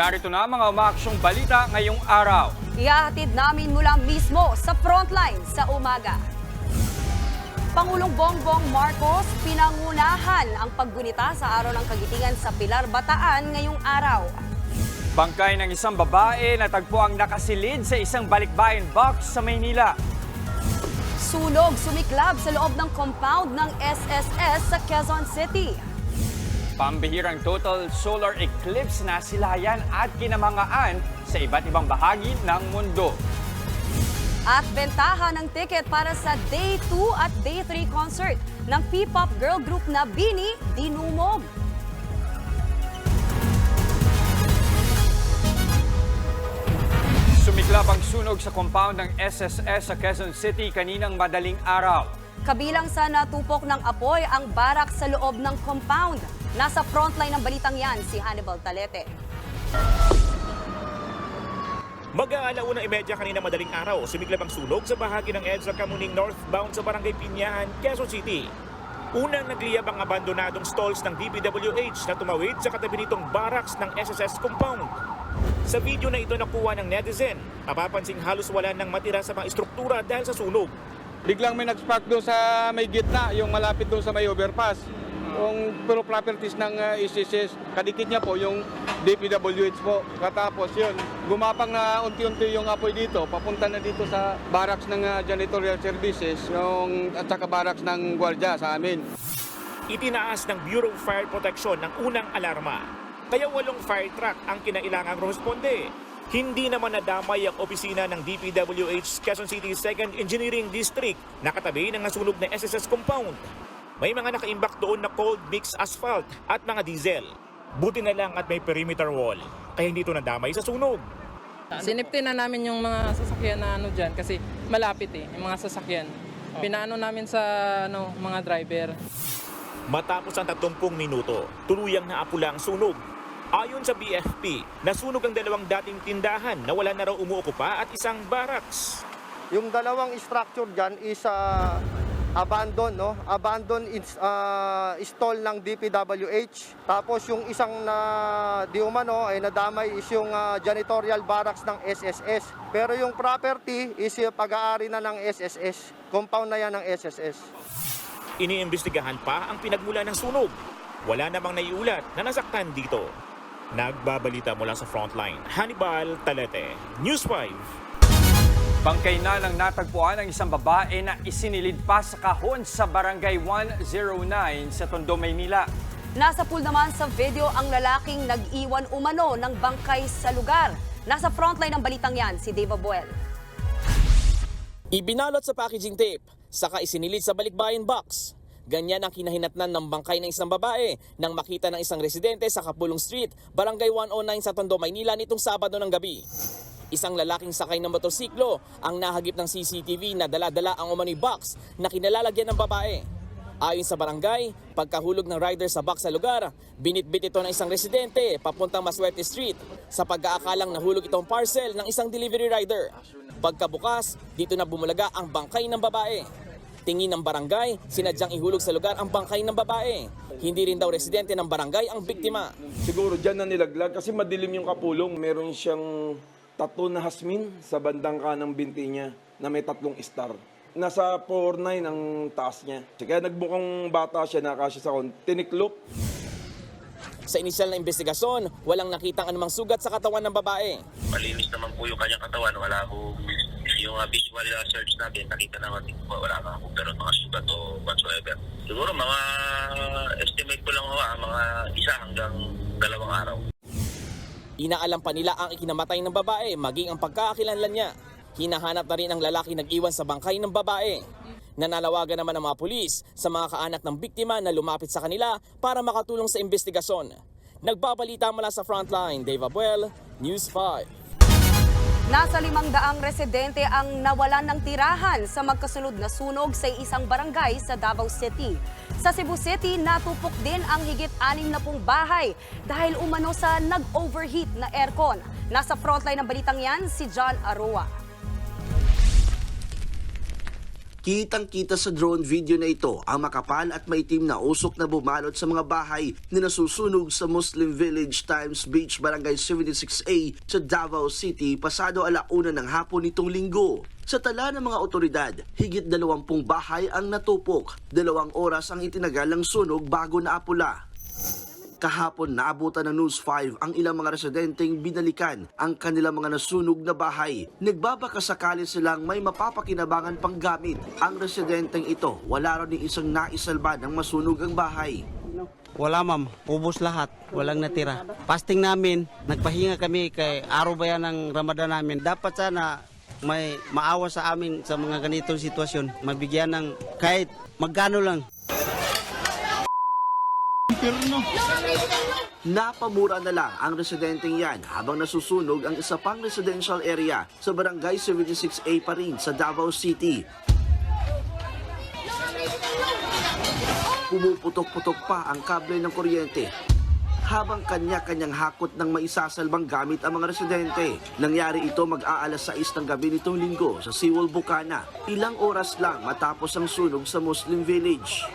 Narito na ang mga umaksyong balita ngayong araw. Ihahatid namin mula mismo sa frontline sa umaga. Pangulong Bongbong Marcos pinangunahan ang paggunita sa araw ng kagitingan sa Pilar, Bataan ngayong araw. Bangkay ng isang babae na tagpo ang nakasilid sa isang balikbayan box sa Maynila. Sunog sumiklab sa loob ng compound ng SSS sa Quezon City. Pambihirang total solar eclipse na silayan at kinamangaan sa iba't ibang bahagi ng mundo. At bentahan ng ticket para sa Day 2 at Day 3 concert ng P-pop girl group na Bini Dinumog. Sumiklab ang sunog sa compound ng SSS sa Quezon City kaninang madaling araw. Kabilang sa natupok ng apoy ang barak sa loob ng compound. Nasa frontline ng balitang yan si Hannibal Talete. Mag-aalauna imedya kanina madaling araw, sumiglab ang sunog sa bahagi ng EDSA Kamuning northbound sa Barangay Pinyahan, Quezon City. Unang nagliyab ang abandonadong stalls ng DPWH na tumawid sa katabi nitong barracks ng SSS compound. Sa video na ito nakuha ng netizen, mapapansing halos wala nang matira sa mga istruktura dahil sa sunog. biglang may nag-spark doon sa may gitna, yung malapit doon sa may overpass. Yung puro properties ng uh, SSS, kadikit niya po yung DPWH po. Katapos yun, gumapang na unti-unti yung apoy dito, papunta na dito sa barracks ng uh, janitorial services yung, at saka barracks ng gwardiya sa amin. Itinaas ng Bureau of Fire Protection ng unang alarma. Kaya walong fire truck ang kinailangang responde. Hindi naman nadamay ang opisina ng DPWH Quezon City 2nd Engineering District na katabi ng nasunog na SSS compound. May mga nakaimbak doon na cold mix asphalt at mga diesel. Buti na lang at may perimeter wall, kaya hindi ito nadamay sa sunog. Sinipti na namin yung mga sasakyan na ano dyan kasi malapit eh, yung mga sasakyan. Pinaano namin sa ano, mga driver. Matapos ang 30 minuto, tuluyang naapula ang sunog. Ayon sa BFP, nasunog ang dalawang dating tindahan na wala na raw umuokupa at isang barracks. Yung dalawang structure dyan is ah, abandon, no? Abandon is, ah, stall ng DPWH. Tapos yung isang na di umano ay nadamay is yung ah, janitorial barracks ng SSS. Pero yung property is yung pag-aari na ng SSS. Compound na yan ng SSS. Iniimbestigahan pa ang pinagmula ng sunog. Wala namang naiulat na nasaktan dito. Nagbabalita mula sa frontline, Hannibal Talete, News 5. Bangkay na ng natagpuan ang isang babae na isinilid pa sa kahon sa Barangay 109 sa Tondo, Maynila. Nasa pool naman sa video ang lalaking nag-iwan umano ng bangkay sa lugar. Nasa frontline ng balitang yan si Dave Abuel. Ibinalot sa packaging tape, saka isinilid sa balikbayan box. Ganyan ang kinahinatnan ng bangkay ng isang babae nang makita ng isang residente sa Kapulong Street, Barangay 109 sa Tondo, Maynila nitong Sabado ng gabi. Isang lalaking sakay ng motorsiklo ang nahagip ng CCTV na dala-dala ang umano'y box na kinalalagyan ng babae. Ayon sa barangay, pagkahulog ng rider sa box sa lugar, binitbit ito ng isang residente papuntang Maswerte Street sa pag-aakalang nahulog itong parcel ng isang delivery rider. Pagkabukas, dito na bumulaga ang bangkay ng babae. Tingin ng barangay, sinadyang ihulog sa lugar ang bangkay ng babae. Hindi rin daw residente ng barangay ang biktima. Siguro dyan na nilaglag kasi madilim yung kapulong. Meron siyang tattoo na hasmin sa bandang kanang binti niya na may tatlong star. Nasa 4'9 ang taas niya. Kaya nagbukang bata siya, nakasya sa kon. Tiniklop. Sa inisyal na investigasyon, walang nakitang anumang sugat sa katawan ng babae. malinis naman po yung kanyang katawan. Wala po yung uh, visual uh, search natin. Nakita naman din po wala ka po pero mga sugat o whatsoever. Siguro mga estimate ko lang ho, ah, mga isa hanggang dalawang araw. Inaalam pa nila ang ikinamatay ng babae maging ang pagkakakilanlan niya. Hinahanap na rin ang lalaki nag-iwan sa bangkay ng babae. Nananawagan naman ang mga pulis sa mga kaanak ng biktima na lumapit sa kanila para makatulong sa investigasyon. Nagbabalita mula sa frontline, Dave Abuel, News 5. Nasa limang daang residente ang nawalan ng tirahan sa magkasunod na sunog sa isang barangay sa Davao City. Sa Cebu City, natupok din ang higit anim na pong bahay dahil umano sa nag-overheat na aircon. Nasa frontline ng balitang yan, si John Aroa. Kitang-kita sa drone video na ito ang makapal at maitim na usok na bumalot sa mga bahay na nasusunog sa Muslim Village Times Beach Barangay 76A sa Davao City pasado alauna ng hapon nitong linggo. Sa tala ng mga otoridad, higit dalawampung bahay ang natupok. Dalawang oras ang itinagal ng sunog bago naapula. Kahapon naabutan ng News 5 ang ilang mga residenteng binalikan ang kanilang mga nasunog na bahay. Nagbabaka sakali silang may mapapakinabangan pang gamit. Ang residenteng ito, wala rin isang naisalba ng masunog ang bahay. Wala ma'am, ubos lahat, walang natira. Fasting namin, nagpahinga kami kay araw ba yan ng Ramadan namin. Dapat sana may maawa sa amin sa mga ganitong sitwasyon. Mabigyan ng kahit magkano lang. Napamura na lang ang residenteng yan habang nasusunog ang isa pang residential area sa barangay 76A pa rin sa Davao City. Pumuputok-putok pa ang kable ng kuryente habang kanya-kanyang hakot ng maisasalbang gamit ang mga residente. Nangyari ito mag-aalas 6 ng gabi nitong linggo sa Siwal, Bukana. Ilang oras lang matapos ang sunog sa Muslim Village.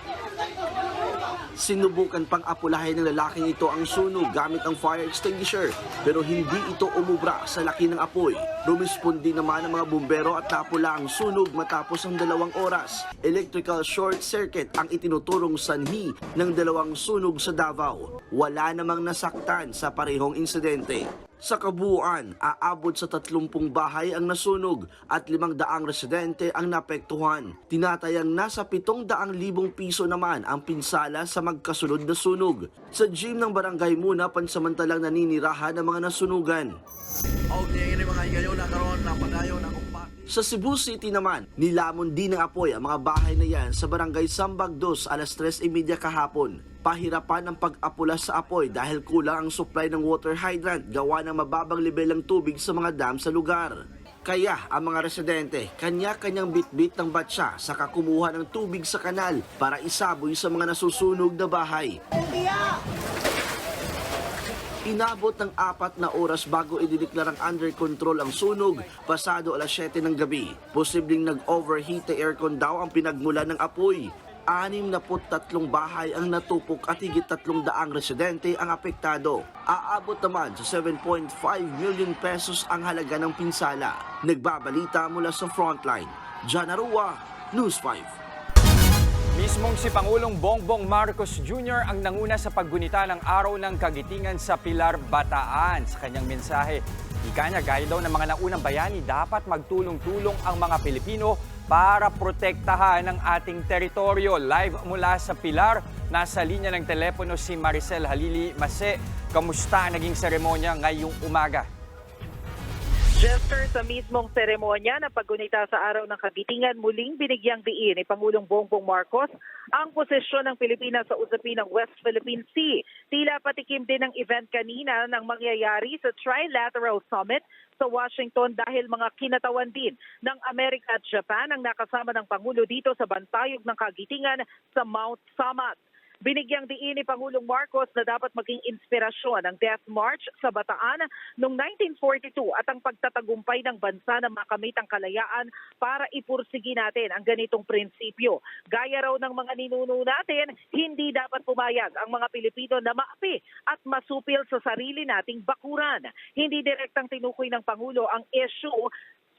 Sinubukan pang apulahin ng lalaking ito ang sunog gamit ang fire extinguisher pero hindi ito umubra sa laki ng apoy. Rumispondi naman ang mga bumbero at napula ang sunog matapos ang dalawang oras. Electrical short circuit ang itinuturong sanhi ng dalawang sunog sa Davao. Wala namang nasaktan sa parehong insidente. Sa kabuuan, aabot sa 30 bahay ang nasunog at 500 residente ang napektuhan. Tinatayang nasa 700,000 piso naman ang pinsala sa magkasunod na sunog. Sa gym ng barangay muna pansamantalang naninirahan ang mga nasunugan. Sa Cebu City naman, nilamon din ng apoy ang mga bahay na yan sa barangay Sambag 2 alas 3.30 kahapon. Pahirapan ang pag-apula sa apoy dahil kulang ang supply ng water hydrant gawa ng mababang level ng tubig sa mga dam sa lugar. Kaya ang mga residente, kanya-kanyang bitbit ng batsa sa kakumuha ng tubig sa kanal para isaboy sa mga nasusunog na bahay. Inabot ng apat na oras bago idineklarang under control ang sunog pasado alas 7 ng gabi. Posibleng nag-overheat na aircon daw ang pinagmula ng apoy. Anim na tatlong bahay ang natupok at higit tatlong daang residente ang apektado. Aabot naman sa 7.5 million pesos ang halaga ng pinsala. Nagbabalita mula sa frontline. John Arua, News 5. Mismong si Pangulong Bongbong Marcos Jr. ang nanguna sa paggunita ng Araw ng Kagitingan sa Pilar, Bataan. Sa kanyang mensahe, ika niya gaya daw ng mga naunang bayani, dapat magtulong-tulong ang mga Pilipino para protektahan ang ating teritoryo. Live mula sa Pilar, nasa linya ng telepono si Maricel Halili Mase. Kamusta naging seremonya ngayong umaga? Jester, sa mismong seremonya na paggunita sa araw ng kagitingan, muling binigyang diin ni Pangulong Bongbong Marcos ang posisyon ng Pilipinas sa usapin ng West Philippine Sea. Tila patikim din ang event kanina ng mangyayari sa Trilateral Summit sa Washington dahil mga kinatawan din ng Amerika at Japan ang nakasama ng Pangulo dito sa bantayog ng kagitingan sa Mount Samat. Binigyang diin ni Pangulong Marcos na dapat maging inspirasyon ang Death March sa Bataan noong 1942 at ang pagtatagumpay ng bansa na makamit ang kalayaan para ipursigi natin ang ganitong prinsipyo. Gaya raw ng mga ninuno natin, hindi dapat pumayag ang mga Pilipino na maapi at masupil sa sarili nating bakuran. Hindi direktang tinukoy ng Pangulo ang issue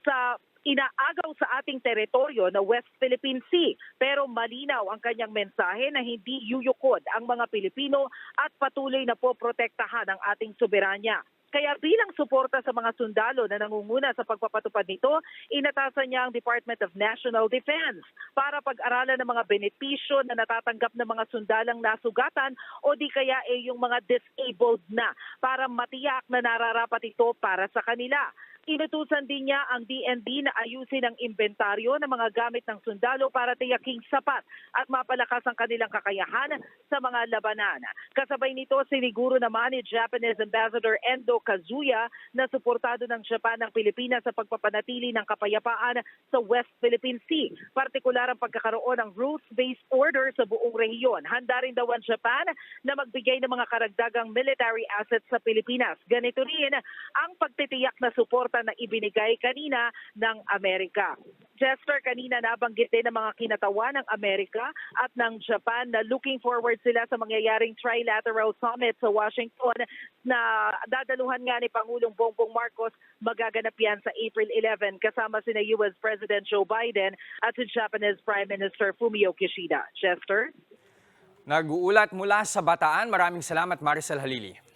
sa inaagaw sa ating teritoryo na West Philippine Sea. Pero malinaw ang kanyang mensahe na hindi yuyukod ang mga Pilipino at patuloy na po protektahan ang ating soberanya. Kaya bilang suporta sa mga sundalo na nangunguna sa pagpapatupad nito, inatasan niya ang Department of National Defense para pag-aralan ng mga benepisyo na natatanggap ng mga sundalang nasugatan o di kaya eh yung mga disabled na para matiyak na nararapat ito para sa kanila. Inutusan din niya ang DND na ayusin ang inventaryo ng mga gamit ng sundalo para tiyaking sapat at mapalakas ang kanilang kakayahan sa mga labanan. Kasabay nito, siniguro naman ni Japanese Ambassador Endo Kazuya na suportado ng Japan ng Pilipinas sa pagpapanatili ng kapayapaan sa West Philippine Sea, partikular ang pagkakaroon ng rules-based order sa buong rehiyon. Handa rin daw ang Japan na magbigay ng mga karagdagang military assets sa Pilipinas. Ganito rin ang pagtitiyak na suporta resulta na ibinigay kanina ng Amerika. Jester, kanina nabanggit din ng mga kinatawan ng Amerika at ng Japan na looking forward sila sa mangyayaring trilateral summit sa Washington na dadaluhan nga ni Pangulong Bongbong Marcos magaganap yan sa April 11 kasama sina US President Joe Biden at si Japanese Prime Minister Fumio Kishida. Jester? Nag-uulat mula sa Bataan. Maraming salamat Maricel Halili.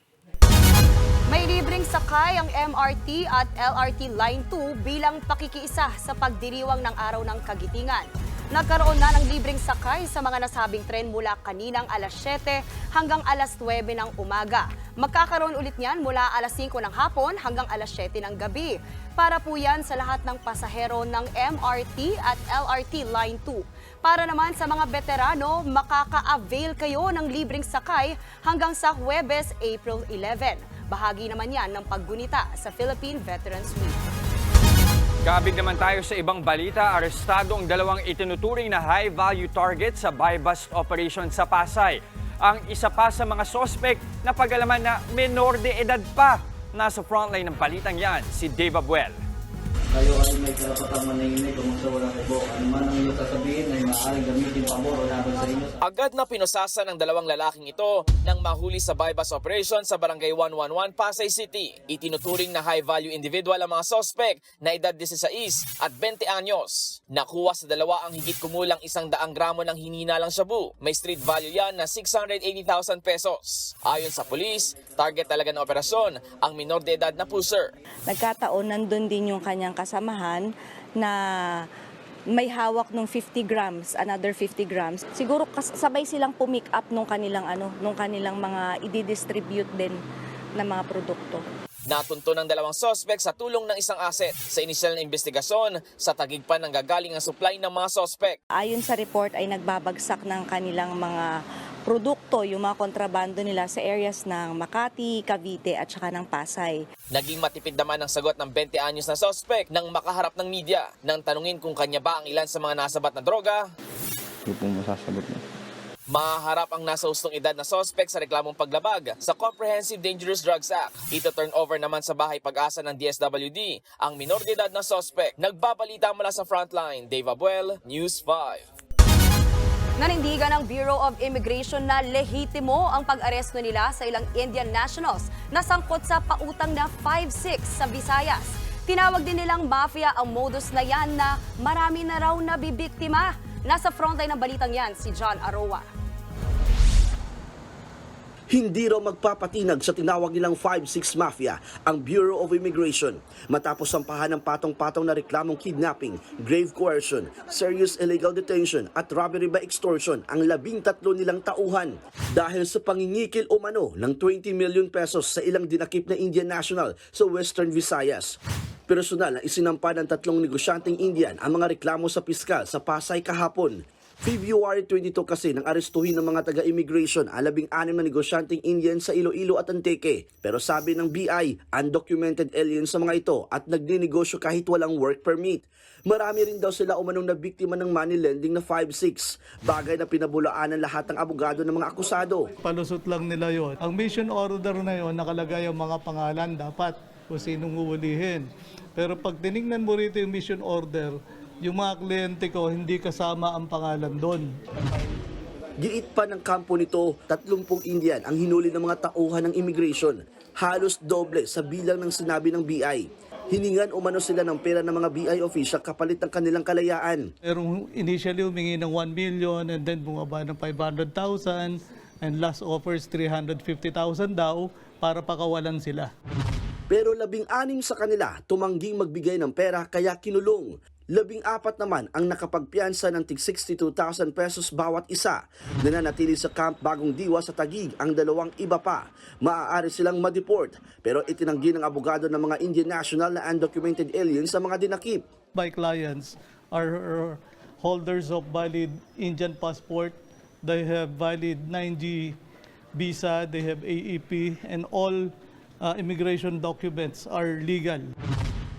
Libreng sakay ang MRT at LRT Line 2 bilang pakikiisa sa pagdiriwang ng Araw ng Kagitingan. Nagkaroon na ng libreng sakay sa mga nasabing tren mula kaninang alas 7 hanggang alas 9 ng umaga. Magkakaroon ulit niyan mula alas 5 ng hapon hanggang alas 7 ng gabi. Para po yan sa lahat ng pasahero ng MRT at LRT Line 2. Para naman sa mga veterano, makaka-avail kayo ng libreng sakay hanggang sa Huwebes, April 11. Bahagi naman yan ng paggunita sa Philippine Veterans Week. Kabig naman tayo sa ibang balita, arestado ang dalawang itinuturing na high-value target sa buy-bust operation sa Pasay. Ang isa pa sa mga sospek na pag-alaman na menor de edad pa. Nasa frontline ng balitang yan, si Dave Abuel. Kayo ay may karapatang manahimik kung sa walang ibo. Ano man ang iyong sasabihin ay maaaring gamitin pabor o laban sa inyo. Agad na pinusasa ng dalawang lalaking ito nang mahuli sa bypass operation sa Barangay 111, Pasay City. Itinuturing na high-value individual ang mga sospek na edad 16 at 20 anyos. Nakuha sa dalawa ang higit kumulang isang daang gramo ng hininalang shabu. May street value yan na 680,000 pesos. Ayon sa pulis, target talaga ng operasyon ang minor de edad na pusher. nagkataon nandun din yung kanyang kasamahan na may hawak ng 50 grams, another 50 grams. Siguro sabay silang pumick up nung kanilang ano, nung kanilang mga i-distribute din na mga produkto. Natunto ng dalawang sospek sa tulong ng isang asset sa inisyal na investigasyon sa tagig pa ng gagaling ang supply ng mga sospek. Ayon sa report ay nagbabagsak ng kanilang mga produkto, yung mga kontrabando nila sa areas ng Makati, Cavite at saka ng Pasay. Naging matipid naman ang sagot ng 20 anyos na sospek nang makaharap ng media nang tanungin kung kanya ba ang ilan sa mga nasabat na droga. Hindi po masasagot niya. Maharap ang nasa ustong edad na sospek sa reklamong paglabag sa Comprehensive Dangerous Drugs Act. Ito turn over naman sa bahay pag-asa ng DSWD ang minor de edad na sospek. Nagbabalita mula sa frontline, Dave Abuel, News 5. Nanindigan ng Bureau of Immigration na lehitimo ang pag-aresto nila sa ilang Indian nationals na sangkot sa pautang na 5-6 sa Visayas. Tinawag din nilang mafia ang modus na yan na marami na raw nabibiktima. Nasa frontline ng balitang yan si John Aroa. Hindi raw magpapatinag sa tinawag nilang 5-6 Mafia ang Bureau of Immigration matapos sampahan ng patong-patong na reklamong kidnapping, grave coercion, serious illegal detention at robbery by extortion ang labing tatlo nilang tauhan dahil sa pangingikil umano ng 20 million pesos sa ilang dinakip na Indian national sa Western Visayas. Personal na isinampa ng tatlong negosyanteng Indian ang mga reklamo sa piskal sa Pasay kahapon. February 22 kasi nang arestuhin ng mga taga-immigration ang labing-anim na negosyanteng Indian sa Iloilo at Antique. Pero sabi ng BI, undocumented aliens sa mga ito at nagninegosyo kahit walang work permit. Marami rin daw sila umanong na biktima ng money lending na 5-6, bagay na pinabulaan ng lahat ng abogado ng mga akusado. Palusot lang nila yon. Ang mission order na yon nakalagay ang mga pangalan dapat kung sinong uulihin. Pero pag tinignan mo rito yung mission order, yung mga kliyente ko hindi kasama ang pangalan doon. Giit pa ng kampo nito, 30 Indian ang hinuli ng mga tauhan ng immigration. Halos doble sa bilang ng sinabi ng BI. Hiningan umano sila ng pera ng mga BI official kapalit ng kanilang kalayaan. Pero initially humingi ng 1 million and then bumaba ng 500,000 and last offers 350,000 daw para pakawalan sila. Pero labing anim sa kanila tumangging magbigay ng pera kaya kinulong. Labing apat naman ang nakapagpiansa ng tig 62,000 pesos bawat isa. Nananatili sa camp Bagong Diwa sa Tagig ang dalawang iba pa. Maaari silang ma-deport pero itinanggi ng abogado ng mga Indian national na undocumented aliens sa mga dinakip. My clients are holders of valid Indian passport. They have valid 9G visa, they have AEP and all uh, immigration documents are legal.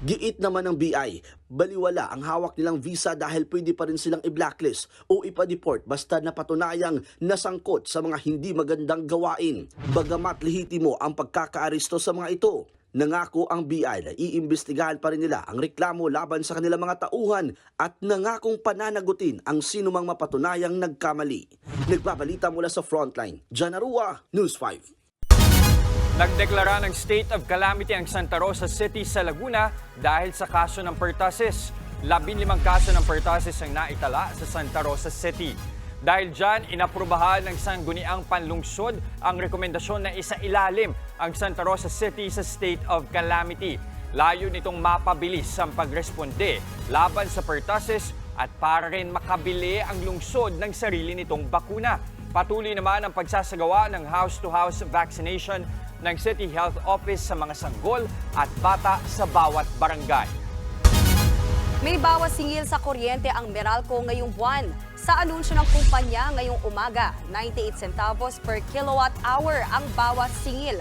Giit naman ng BI, baliwala ang hawak nilang visa dahil pwede pa rin silang i-blacklist o ipa-deport basta napatunayang nasangkot sa mga hindi magandang gawain. Bagamat lehitimo ang pagkakaaresto sa mga ito, Nangako ang BI na iimbestigahan pa rin nila ang reklamo laban sa kanilang mga tauhan at nangakong pananagutin ang sinumang mapatunayang nagkamali. Nagbabalita mula sa Frontline, Jan Arua, News 5. Nagdeklara ng state of calamity ang Santa Rosa City sa Laguna dahil sa kaso ng pertussis. Labing limang kaso ng pertussis ang naitala sa Santa Rosa City. Dahil dyan, inaprubahan ng sangguniang panlungsod ang rekomendasyon na isa ilalim ang Santa Rosa City sa state of calamity. Layo nitong mapabilis ang pagresponde laban sa pertussis at para rin makabili ang lungsod ng sarili nitong bakuna. Patuloy naman ang pagsasagawa ng house-to-house vaccination ng City Health Office sa mga sanggol at bata sa bawat barangay. May bawas singil sa kuryente ang Meralco ngayong buwan. Sa anunsyo ng kumpanya ngayong umaga, 98 centavos per kilowatt hour ang bawas singil.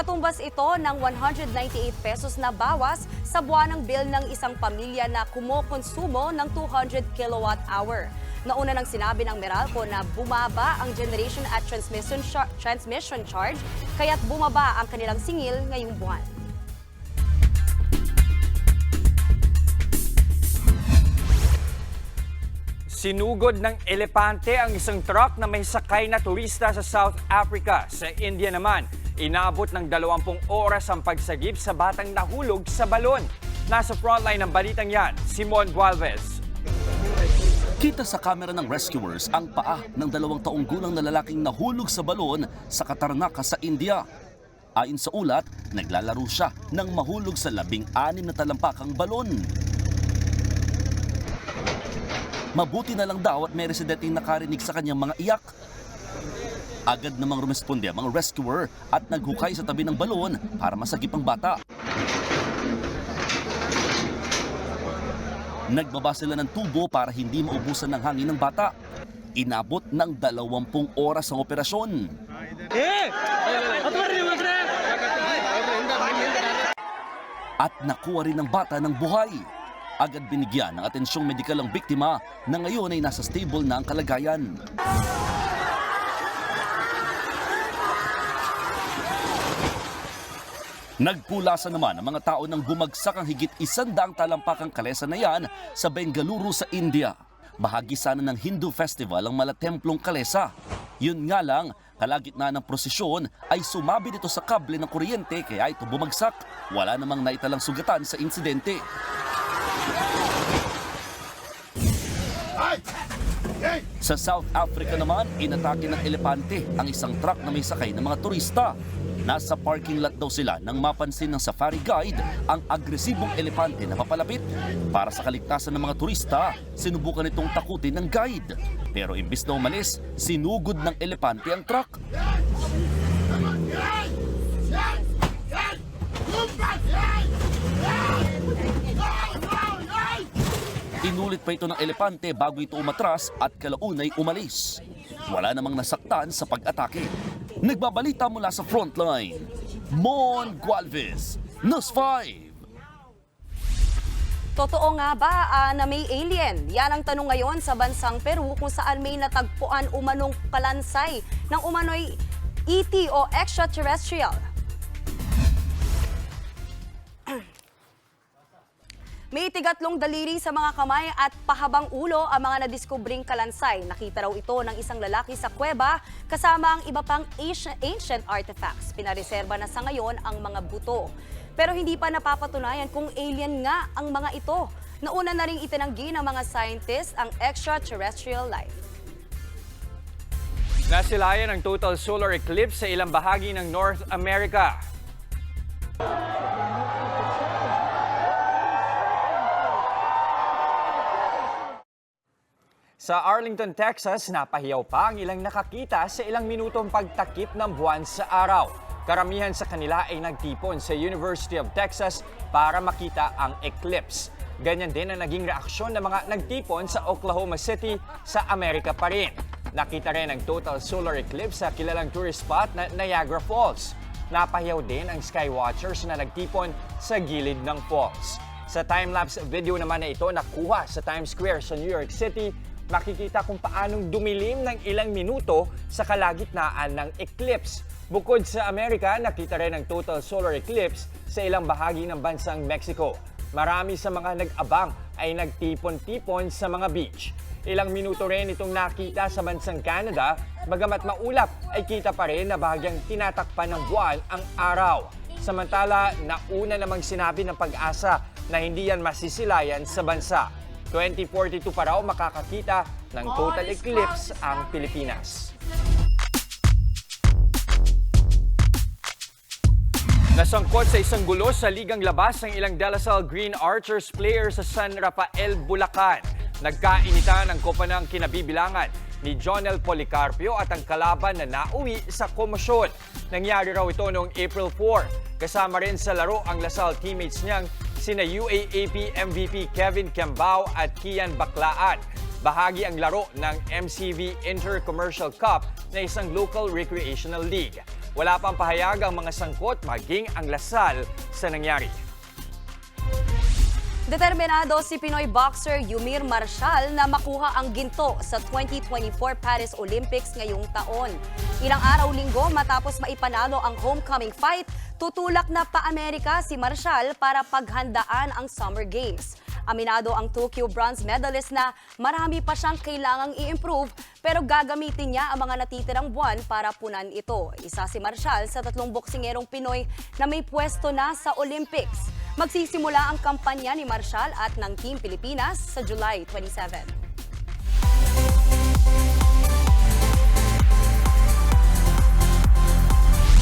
Katumbas ito ng 198 pesos na bawas sa buwanang bill ng isang pamilya na kumokonsumo ng 200 kilowatt hour. Nauna nang sinabi ng Meralco na bumaba ang generation at transmission, char- transmission charge kaya't bumaba ang kanilang singil ngayong buwan. Sinugod ng elepante ang isang truck na may sakay na turista sa South Africa. Sa India naman, inabot ng 20 oras ang pagsagip sa batang nahulog sa balon. Nasa frontline ng balitang yan, Simon Gualvez. Kita sa kamera ng rescuers ang paa ng dalawang taong gulang na lalaking nahulog sa balon sa Katarnaka sa India. Ayon sa ulat, naglalaro siya nang mahulog sa labing anim na talampakang balon. Mabuti na lang daw at may residenteng nakarinig sa kanyang mga iyak. Agad namang rumesponde ang mga rescuer at naghukay sa tabi ng balon para masagip ang bata. Nagbaba sila ng tubo para hindi maubusan ng hangin ng bata. Inabot ng 20 oras ang operasyon. At nakuha rin ng bata ng buhay. Agad binigyan ng atensyong medikal ang biktima na ngayon ay nasa stable na ang kalagayan. Nagpulasa naman ang mga tao nang bumagsak ang higit isandaang talampakang kalesa na yan sa Bengaluru sa India. Bahagi sana ng Hindu festival ang malatemplong kalesa. Yun nga lang, kalagitnaan ng prosesyon ay sumabi dito sa kable ng kuryente kaya ito bumagsak. Wala namang naitalang sugatan sa insidente. Sa South Africa naman, inatake ng elepante ang isang truck na may sakay ng mga turista. Nasa parking lot daw sila nang mapansin ng safari guide ang agresibong elepante na papalapit. Para sa kaligtasan ng mga turista, sinubukan itong takutin ng guide. Pero imbis na umalis, sinugod ng elepante ang truck. Inulit pa ito ng elepante bago ito umatras at kalaunay umalis. Wala namang nasaktan sa pag-atake. Nagbabalita mula sa frontline. Mon Gualvez, News 5. Totoo nga ba ah, na may alien? Yan ang tanong ngayon sa bansang Peru kung saan may natagpuan umanong kalansay ng umano'y ET o extraterrestrial. May tigatlong daliri sa mga kamay at pahabang ulo ang mga nadiskubring kalansay. Nakita raw ito ng isang lalaki sa kuweba kasama ang iba pang ancient, artifacts. Pinareserba na sa ngayon ang mga buto. Pero hindi pa napapatunayan kung alien nga ang mga ito. Nauna na rin itinanggi ng mga scientists ang extraterrestrial life. Nasilayan ang total solar eclipse sa ilang bahagi ng North America. Sa Arlington, Texas, napahiyaw pa ang ilang nakakita sa ilang minutong pagtakip ng buwan sa araw. Karamihan sa kanila ay nagtipon sa University of Texas para makita ang eclipse. Ganyan din ang naging reaksyon ng mga nagtipon sa Oklahoma City sa Amerika pa rin. Nakita rin ang total solar eclipse sa kilalang tourist spot na Niagara Falls. Napahiyaw din ang skywatchers na nagtipon sa gilid ng falls. Sa time-lapse video naman na ito nakuha sa Times Square sa New York City, makikita kung paanong dumilim ng ilang minuto sa kalagitnaan ng eclipse. Bukod sa Amerika, nakita rin ang total solar eclipse sa ilang bahagi ng bansang Mexico. Marami sa mga nag-abang ay nagtipon-tipon sa mga beach. Ilang minuto rin itong nakita sa bansang Canada, bagamat maulap ay kita pa rin na bahagyang tinatakpan ng buwan ang araw. Samantala, nauna namang sinabi ng pag-asa na hindi yan masisilayan sa bansa. 2042 pa raw makakakita ng total eclipse ang Pilipinas. Nasangkot sa isang gulo sa ligang labas ng ilang De La Salle Green Archers player sa San Rafael, Bulacan. Nagkainitan ang kopanang kinabibilangan ni Jonel Policarpio at ang kalaban na nauwi sa komosyon. Nangyari raw ito noong April 4. Kasama rin sa laro ang Lasal teammates niyang sina UAAP MVP Kevin Kembao at Kian Baklaan. Bahagi ang laro ng MCV Intercommercial Cup na isang local recreational league. Wala pang pahayag ang mga sangkot maging ang lasal sa nangyari. Determinado si Pinoy boxer Yumir Marshall na makuha ang ginto sa 2024 Paris Olympics ngayong taon. Ilang araw linggo matapos maipanalo ang homecoming fight, tutulak na pa-Amerika si Marshall para paghandaan ang Summer Games. Aminado ang Tokyo bronze medalist na marami pa siyang kailangang i-improve pero gagamitin niya ang mga natitirang buwan para punan ito. Isa si Marshall sa tatlong boksingerong Pinoy na may pwesto na sa Olympics. Magsisimula ang kampanya ni Marshall at ng Team Pilipinas sa July 27.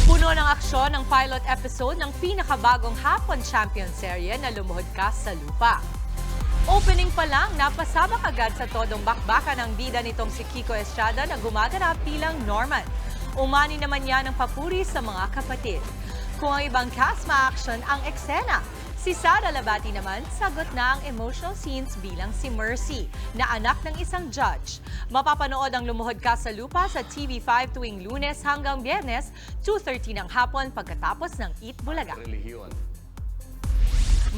Puno ng aksyon ang pilot episode ng pinakabagong Hapon Champion serye na lumuhod ka sa lupa. Opening pa lang, napasabak agad sa todong bakbakan ang bida nitong si Kiko Estrada na gumaganap bilang Norman. Umani naman niya ng papuri sa mga kapatid. Kung ang ibang cast ma-action ang eksena, si Sara Labati naman sagot na ang emotional scenes bilang si Mercy, na anak ng isang judge. Mapapanood ang Lumuhod Ka sa Lupa sa TV5 tuwing lunes hanggang biyernes, 2.30 ng hapon pagkatapos ng Eat Bulaga.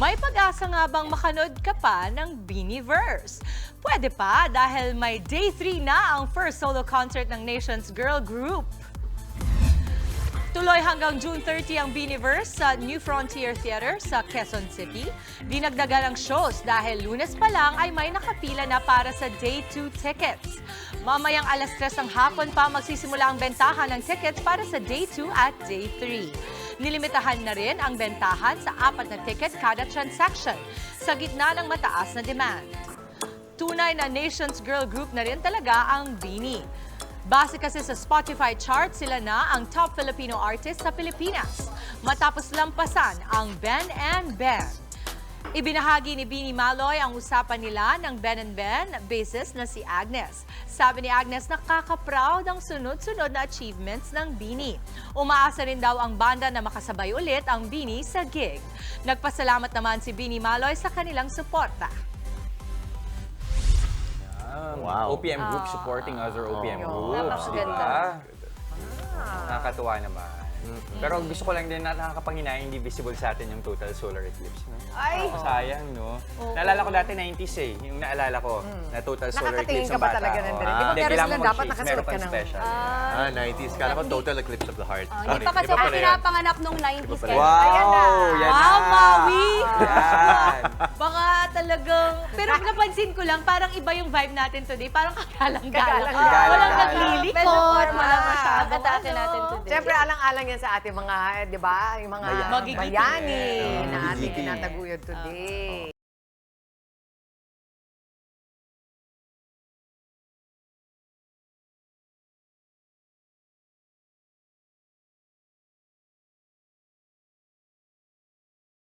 May pag-asa nga bang makanood ka pa ng Beanieverse? Pwede pa dahil may day 3 na ang first solo concert ng Nation's Girl Group. Tuloy hanggang June 30 ang Beanieverse sa New Frontier Theater sa Quezon City. Dinagdagan ang shows dahil lunes pa lang ay may nakapila na para sa Day 2 tickets. Mamayang alas 3 ng hapon pa magsisimula ang bentahan ng tickets para sa Day 2 at Day 3. Nilimitahan na rin ang bentahan sa apat na ticket kada transaction sa gitna ng mataas na demand. Tunay na Nations Girl Group na rin talaga ang Beanie. Base kasi sa Spotify chart, sila na ang top Filipino artist sa Pilipinas. Matapos lampasan ang Ben and Ben. Ibinahagi ni Bini Maloy ang usapan nila ng Ben and Ben basis na si Agnes. Sabi ni Agnes nakaka-proud ang sunod-sunod na achievements ng Bini. Umaasa rin daw ang banda na makasabay ulit ang Bini sa gig. Nagpasalamat naman si Bini Maloy sa kanilang suporta. wow. OPM group supporting other OPM Oo. groups, di Napakaganda. ba? Nakakatuwa naman. Pero gusto ko lang din na nakakapanghinayang hindi visible sa atin yung total solar eclipse. No? Ay! Oh, sayang, no? Oo. Naalala ko dati 90s eh, yung naalala ko na total solar Nakakatingin eclipse ka ba bata. talaga ng direct? Di ba kailangan sila dapat nakasuot Meron ka ng- special. Ah, 90s. Kala ko total eclipse of the heart. Ah, Sorry, hindi pa kasi iba ako pala yan. pinapanganak nung 90s. kaya- Wow! Ayan na. Yan Wow! Maui! Yan! Baka talagang... Pero napansin ko lang, parang iba yung vibe natin today. Parang kagalang-galang. Kagalang-galang. Walang Medyo naglilikot. formal Walang ah. masyado. Ganda-ate natin today. Siyempre, alang-alang yan sa ating mga, di ba, yung mga Bayani. bayani, na ating tinataguyod today.